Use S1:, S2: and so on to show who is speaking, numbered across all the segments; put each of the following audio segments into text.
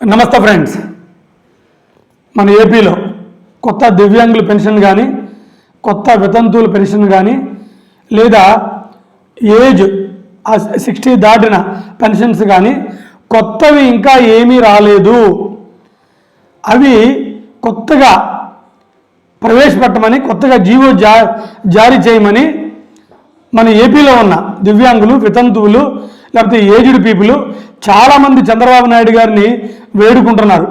S1: నమస్తే ఫ్రెండ్స్. మన ఏపీలో కొత్త దివ్యాంగుల పెన్షన్ కానీ కొత్త వితంతువుల పెన్షన్ కానీ లేదా ఏజ్ సిక్స్టీ దాటిన పెన్షన్స్ కానీ కొత్తవి ఇంకా ఏమీ రాలేదు. అవి కొత్తగా ప్రవేశపెట్టమని కొత్తగా జీవో జా జారీ చేయమని మన ఏపీలో ఉన్న దివ్యాంగులు వితంతువులు లేకపోతే ఏజ్డ్ పీపుల్ చాలామంది చంద్రబాబు నాయుడు గారిని వేడుకుంటున్నారు.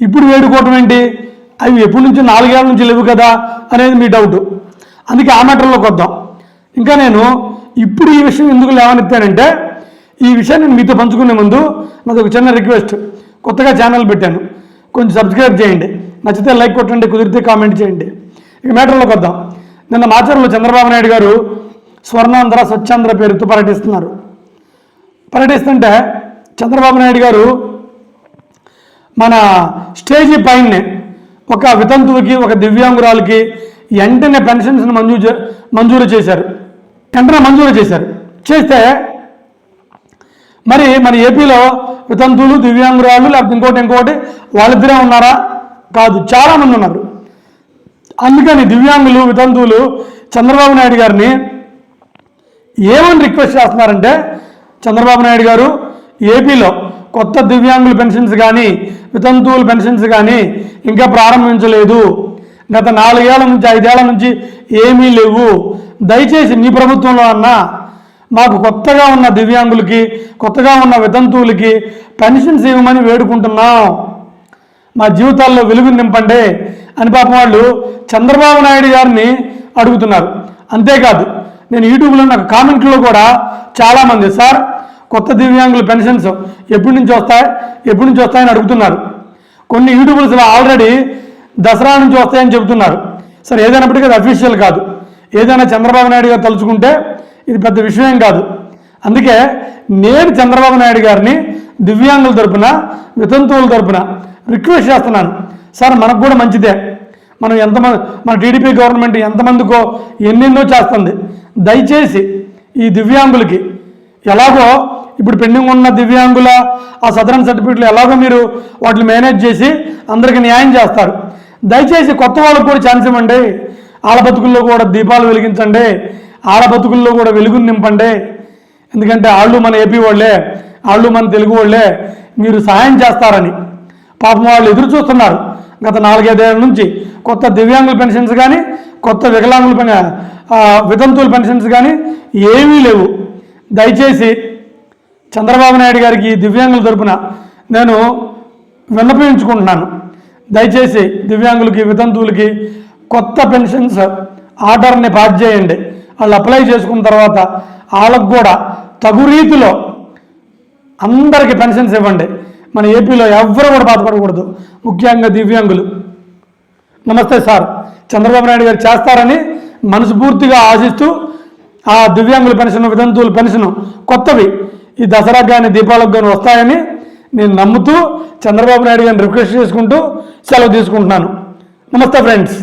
S1: ఇప్పుడు వేడుకోవటం ఏంటి? అవి ఎప్పటి నుంచి నాలుగేళ్ళ నుంచి లేవు కదా అనేది మీ డౌట్. అందుకే ఆ మ్యాటర్లోకి వద్దాం. ఇంకా నేను ఇప్పుడు ఈ విషయం ఎందుకు లేవనెత్తానంటే ఈ విషయాన్ని నేను మీతో పంచుకునే ముందు నాది ఒక చిన్న రిక్వెస్ట్. కొత్తగా ఛానల్ పెట్టాను. కొంచెం సబ్స్క్రైబ్ చేయండి. నచ్చితే లైక్ కొట్టండి కుదిరితే కామెంట్ చేయండి. ఇక మ్యాటర్లోకి వద్దాం. నిన్న మాచర్లో చంద్రబాబు నాయుడు గారు స్వర్ణాంధ్ర స్వచ్ఛాంధ్ర పేరుతో పర్యటిస్తున్నారు. పర్యటిస్తుంటే చంద్రబాబు నాయుడు గారు మన స్టేజీ పైనే ఒక వితంతువుకి ఒక దివ్యాంగురాలకి వెంటనే పెన్షన్స్ని మంజూరు మంజూరు చేశారు. వెంటనే మంజూరు చేశారు. చేస్తే మరి మన ఏపీలో వితంతువులు దివ్యాంగురాలు లేకపోతే ఇంకోటి ఇంకోటి వాళ్ళిద్దరే ఉన్నారా? కాదు. చాలామంది ఉన్నారు. అందుకని దివ్యాంగులు వితంతువులు చంద్రబాబు నాయుడు గారిని ఏమని రిక్వెస్ట్ చేస్తున్నారంటే చంద్రబాబు నాయుడు గారు ఏపీలో కొత్త దివ్యాంగుల పెన్షన్స్ కానీ వితంతువుల పెన్షన్స్ కానీ ఇంకా ప్రారంభించలేదు. గత నాలుగేళ్ళ నుంచి ఐదేళ్ళ నుంచి ఏమీ లేవు. దయచేసి మీ ప్రభుత్వంలో అన్నా మాకు కొత్తగా ఉన్న దివ్యాంగులకి కొత్తగా ఉన్న వితంతువులకి పెన్షన్స్ ఇవ్వమని వేడుకుంటున్నాం. మా జీవితాల్లో వెలుగు నింపండి అని పాపం వాళ్ళు చంద్రబాబు నాయుడు గారిని అడుగుతున్నారు. అంతేకాదు నేను యూట్యూబ్లో నాకు కామెంట్లో కూడా చాలామంది సార్ కొత్త దివ్యాంగుల పెన్షన్స్ ఎప్పటి నుంచి వస్తాయి? ఎప్పటి నుంచి వస్తాయని అడుగుతున్నారు. కొన్ని యూట్యూబర్స్లో ఆల్రెడీ దసరా నుంచి వస్తాయని చెబుతున్నారు. సరే ఏదైనప్పటికీ అది అఫీషియల్ కాదు. ఏదైనా చంద్రబాబు నాయుడు గారు తలుచుకుంటే ఇది పెద్ద విషయం కాదు. అందుకే నేను చంద్రబాబు నాయుడు గారిని దివ్యాంగుల తరపున వితంతువుల తరపున రిక్వెస్ట్ చేస్తున్నాను. సార్ మనకు కూడా మంచిదే. మనం ఎంతమంది మన టీడీపీ గవర్నమెంట్ ఎంతమందికో ఎన్నెన్నో చేస్తుంది. దయచేసి ఈ దివ్యాంగులకి ఎలాగో ఇప్పుడు పెండింగ్ ఉన్న దివ్యాంగుల ఆ సదరన్ సర్టిఫికెట్లు ఎలాగో మీరు వాటిని మేనేజ్ చేసి అందరికీ న్యాయం చేస్తారు. దయచేసి కొత్త వాళ్ళకు కూడా ఛాన్స్ ఇవ్వండి. ఆడ బతుకుల్లో కూడా దీపాలు వెలిగించండి. ఆడ బతుకుల్లో కూడా వెలుగుని నింపండి. ఎందుకంటే వాళ్ళు మన ఏపీ వాళ్ళే వాళ్ళు మన తెలుగు వాళ్ళే మీరు సహాయం చేస్తారని. పాపం వాళ్ళు ఎదురు చూస్తున్నారు. గత నాలుగైదేళ్ళ నుంచి కొత్త దివ్యాంగుల పెన్షన్స్ కానీ కొత్త వికలాంగుల పెన్ వితంతువుల పెన్షన్స్ కానీ ఏమీ లేవు. దయచేసి చంద్రబాబు నాయుడు గారికి దివ్యాంగుల తరపున నేను విన్నపించుకుంటున్నాను. దయచేసి దివ్యాంగులకి వితంతువులకి కొత్త పెన్షన్స్ ఆర్డర్ని పాస్ చేయండి. వాళ్ళు అప్లై చేసుకున్న తర్వాత వాళ్ళకు కూడా తగు రీతిలో అందరికీ పెన్షన్స్ ఇవ్వండి. మన ఏపీలో ఎవ్వరు కూడా బాధపడకూడదు. ముఖ్యంగా దివ్యాంగులు. నమస్తే సార్. చంద్రబాబు నాయుడు గారు చేస్తారని మనస్ఫూర్తిగా ఆశిస్తూ ఆ దివ్యాంగుల పెన్షన్ వితంతువుల పెన్షన్ కొత్తవి. ఈ దసరా కానీ దీపాలకు కానీ వస్తాయని నేను నమ్ముతూ చంద్రబాబు నాయుడు గారిని రిక్వెస్ట్ చేసుకుంటూ సెలవు తీసుకుంటున్నాను. నమస్తే ఫ్రెండ్స్.